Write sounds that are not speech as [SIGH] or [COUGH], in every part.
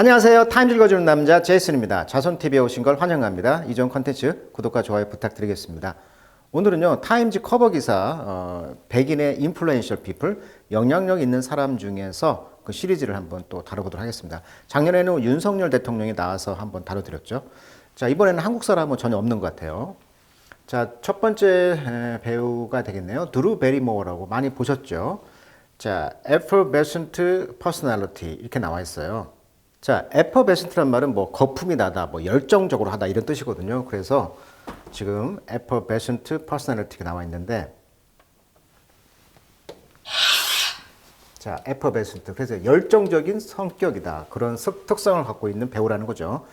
안녕하세요. 타임 읽어주는 남자 제이슨입니다. 자손TV에 오신 걸 환영합니다. 이전 컨텐츠 구독과 좋아요 부탁드리겠습니다. 오늘은요, 타임즈 커버 기사, 어, 백인의 인플루엔셜 피플, 영향력 있는 사람 중에서 그 시리즈를 한번 또 다뤄보도록 하겠습니다. 작년에는 윤석열 대통령이 나와서 한번 다뤄드렸죠. 자, 이번에는 한국 사람은 전혀 없는 것 같아요. 자, 첫 번째 에, 배우가 되겠네요. 드루 베리모어라고 많이 보셨죠? 자, effervescent 이렇게 나와 있어요. 자, effervescent란 말은 뭐 거품이 나다, 뭐 열정적으로 하다 이런 뜻이거든요. 그래서 지금 effervescent personality가 나와 있는데 자, effervescent. 그래서 열정적인 성격이다. 그런 석- 특성을 갖고 있는 배우라는 거죠.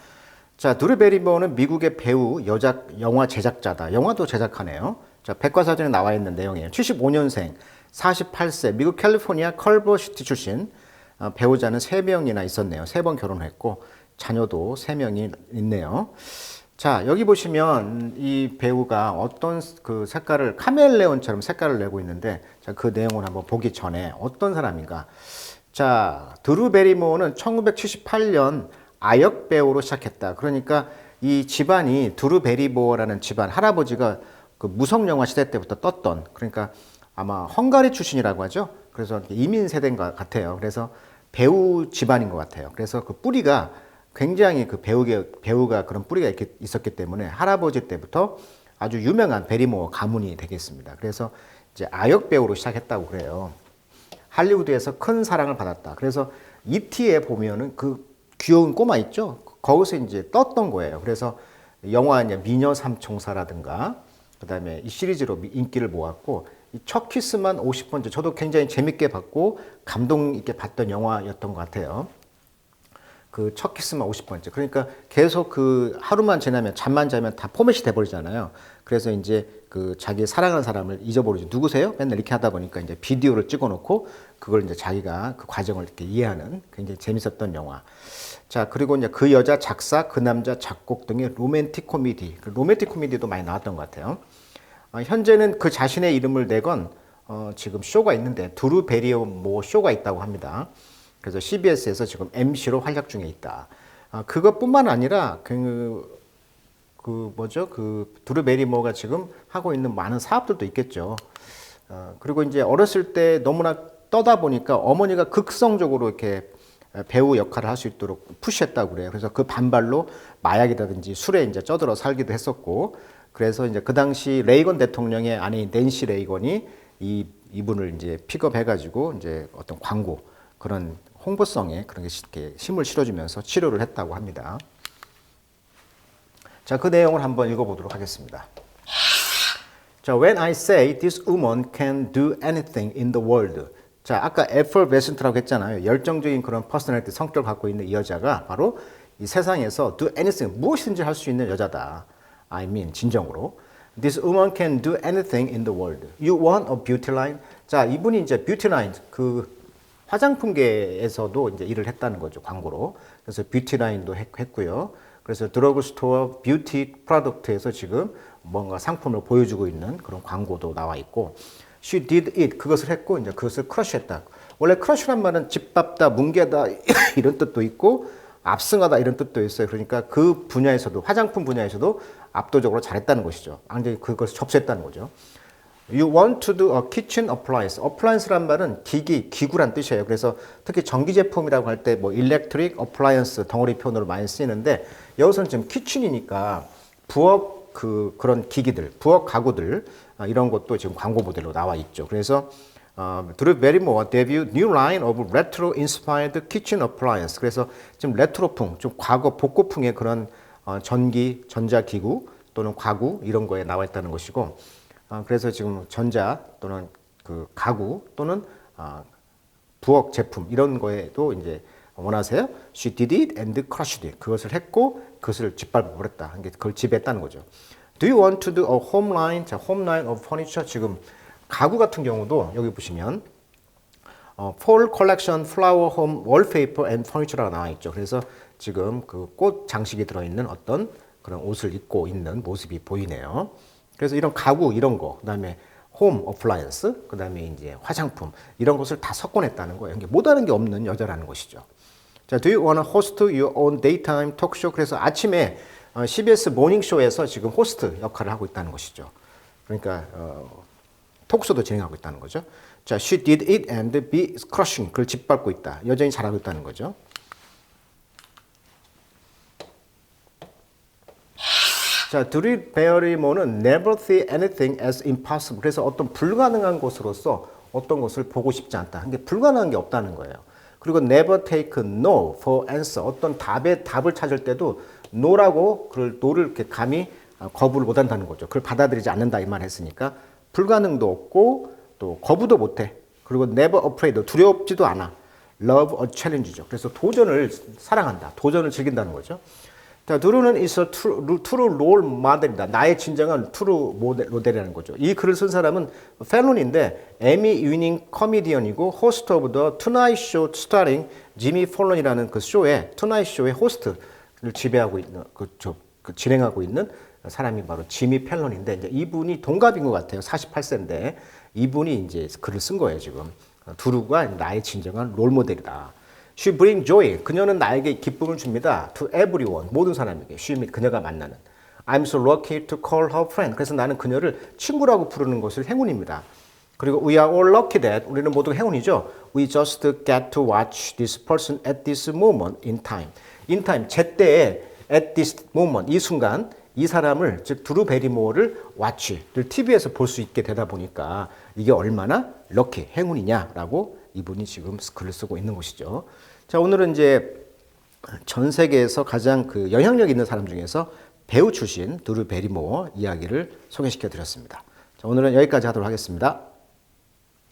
자, 베리모어는 미국의 배우, 여자 영화 제작자다. 영화도 제작하네요. 자, 백과사전에 나와 있는 내용이에요. 75년생, 48세, 미국 캘리포니아 컬버시티 출신. 어, 배우자는 3명이나 있었네요. 3번 결혼했고 자녀도 3명이 있네요. 자, 여기 보시면 이 배우가 어떤 그 색깔을 카멜레온처럼 색깔을 내고 있는데 자, 그 내용을 한번 보기 전에 어떤 사람인가? 자, 드루 베리모어는 1978년 아역 배우로 시작했다. 그러니까 이 집안이 드루 베리모어라는 집안 할아버지가 그 무성 영화 시대 때부터 떴던 그러니까 아마 헝가리 출신이라고 하죠. 그래서 이민 세대인 것 같아요. 그래서 배우 집안인 것 같아요. 그래서 그 뿌리가 굉장히 그 배우게, 배우가 그런 뿌리가 있었기 때문에 할아버지 때부터 아주 유명한 베리모어 가문이 되겠습니다. 그래서 이제 아역 배우로 시작했다고 그래요. 할리우드에서 큰 사랑을 받았다. 그래서 이티에 보면은 그 귀여운 꼬마 있죠? 거기서 이제 떴던 거예요. 그래서 영화 이제 미녀 삼총사라든가 그다음에 이 시리즈로 미- 인기를 모았고 이 첫 키스만 50번째 저도 굉장히 재밌게 봤고 감동 있게 봤던 영화였던 것 같아요. 그 첫 키스만 50번째. 그러니까 계속 그 하루만 지나면 잠만 자면 다 포맷이 돼 버리잖아요. 그래서 이제 그 자기 사랑하는 사람을 잊어버리죠. 누구세요? 맨날 이렇게 하다 보니까 이제 비디오를 찍어 놓고 그걸 이제 자기가 그 과정을 이렇게 이해하는 굉장히 재밌었던 영화. 자, 그리고 이제 그 여자 작사, 그 남자 작곡 등의 로맨틱 코미디. 그 로맨틱 코미디도 많이 나왔던 것 같아요. 어, 현재는 그 자신의 이름을 내건 어, 지금 쇼가 있는데 두루 베리오 모 쇼가 있다고 합니다. 그래서 CBS에서 지금 MC로 활약 중에 있다. 아, 그것뿐만 아니라 그, 그 뭐죠? 그 두루 베리모가 지금 하고 있는 많은 사업들도 있겠죠. 어, 그리고 이제 어렸을 때 너무나 떠다 보니까 어머니가 극성적으로 이렇게 배우 역할을 할 수 있도록 푸시했다고 그래요. 그래서 그 반발로 마약이라든지 술에 이제 쪄들어 살기도 했었고, 그래서 이제 그 당시 레이건 대통령의 아내인 낸시 레이건이 이 이분을 이제 픽업해가지고 이제 어떤 광고 그런 홍보성에 그런 게 힘을 실어주면서 치료를 했다고 합니다. 자, 그 내용을 한번 읽어보도록 하겠습니다. 자, when I say this woman can do anything in the world. 자, 아까 effervescent라고 했잖아요. 열정적인 그런 퍼스널리티 성격을 갖고 있는 이 여자가 바로 이 세상에서 do anything 무엇이든지 할 수 있는 여자다. I mean 진정으로. This woman can do anything in the world. You want a beauty line? 자, 이분이 이제 beauty 그 화장품계에서도 이제 일을 했다는 거죠 광고로. 그래서 뷰티 라인도 했, 했고요. 그래서 드러그 스토어 뷰티 프로덕트에서 지금 뭔가 상품을 보여주고 있는 그런 광고도 나와 있고 she did it 그것을 했고 이제 그것을 크러쉬했다. 원래 크러쉬란 말은 짓밟다, 뭉개다 [COUGHS] 이런 뜻도 있고 압승하다 이런 뜻도 있어요. 그러니까 그 분야에서도 화장품 분야에서도 압도적으로 잘했다는 것이죠. 완전히 그것을 접수했다는 거죠. You want to do a kitchen appliance. appliance란 말은 기기, 기구란 뜻이에요. 그래서 특히 전기 제품이라고 할 때 뭐 electric appliance 덩어리 표현으로 많이 쓰이는데 여기서는 지금 키친이니까 부엌 그 그런 기기들, 부엌 가구들 아, 이런 것도 지금 광고 모델로 나와 있죠. 그래서 어, 드루 베리모어 데뷔 new line of retro inspired kitchen appliance. 그래서 지금 레트로풍, 좀 과거 복고풍의 그런 어, 전기, 전자기구 또는 가구 이런 거에 나와 있다는 것이고 아, 그래서 지금 전자 또는 그 가구 또는 아, 부엌 제품 이런 거에도 이제 원하세요? She did it and crushed it. 그것을 했고 그것을 짓밟아 버렸다. 그걸 지배했다는 거죠. Do you want to do a home line? 자, home line of furniture 지금 가구 같은 경우도 여기 보시면 어, fall collection flower home wallpaper and furniture가 나와 있죠. 그래서 지금 그 꽃 장식이 들어있는 어떤 그런 옷을 입고 있는 모습이 보이네요. 그래서 이런 가구 이런 거, 그다음에 홈 어플라이언스, 그다음에 이제 화장품 이런 것을 다 섞어냈다는 거예요. 이게 못하는 게 없는 여자라는 것이죠. 자, do you want to host your own daytime talk show? 그래서 아침에 어, CBS 모닝 쇼에서 지금 호스트 역할을 하고 있다는 것이죠. 그러니까 어, 톡쇼도 진행하고 있다는 거죠. 자, she did it and be crushing. 그걸 짓밟고 있다. 여전히 잘하고 있다는 거죠. 자, 드리 베어리모는 never see anything as impossible. 그래서 어떤 불가능한 것으로서 어떤 것을 보고 싶지 않다. 이게 불가능한 게 없다는 거예요. 그리고 never take no for answer. 어떤 답에 답을 찾을 때도 no라고 그걸 no를 이렇게 감히 거부를 못 한다는 거죠. 그걸 받아들이지 않는다 이 말 했으니까 불가능도 없고 또 거부도 못 해. 그리고 never afraid. 두렵지도 않아. love a challenge죠. 그래서 도전을 사랑한다. 도전을 즐긴다는 거죠. 자, is a true, true role model이다. 나의 진정한 true 모델, 모델이라는 거죠. 이 글을 쓴 사람은 펠론인데 에미 위닝 코미디언이고 호스트 오브 더 투나잇 쇼 스타링 지미 폴런이라는 그 쇼에 투나잇 쇼의 호스트를 지배하고 있는 그, 저, 그 진행하고 있는 사람이 바로 지미 펠런인데 이제 이분이 동갑인 것 같아요. 48세인데 이분이 이제 글을 쓴 거예요, 지금. 두루가 나의 진정한 롤 모델이다. She bring joy. 그녀는 나에게 기쁨을 줍니다. To everyone. 모든 사람에게. She 및 그녀가 만나는. I'm so lucky to call her friend. 그래서 나는 그녀를 친구라고 부르는 것을 행운입니다. 그리고 we are all lucky that 우리는 모두 행운이죠. We just get to watch this person at this moment in time. in time 제때에 at this moment 이 순간 이 사람을 즉 드루 베리모어를 watch를 TV에서 볼 수 있게 되다 보니까 이게 얼마나 럭키 행운이냐라고 이분이 지금 글을 쓰고 있는 것이죠. 자 오늘은 이제 전 세계에서 가장 그 영향력 있는 사람 중에서 배우 출신 드루 베리모어 이야기를 소개시켜 드렸습니다. 자 오늘은 여기까지 하도록 하겠습니다.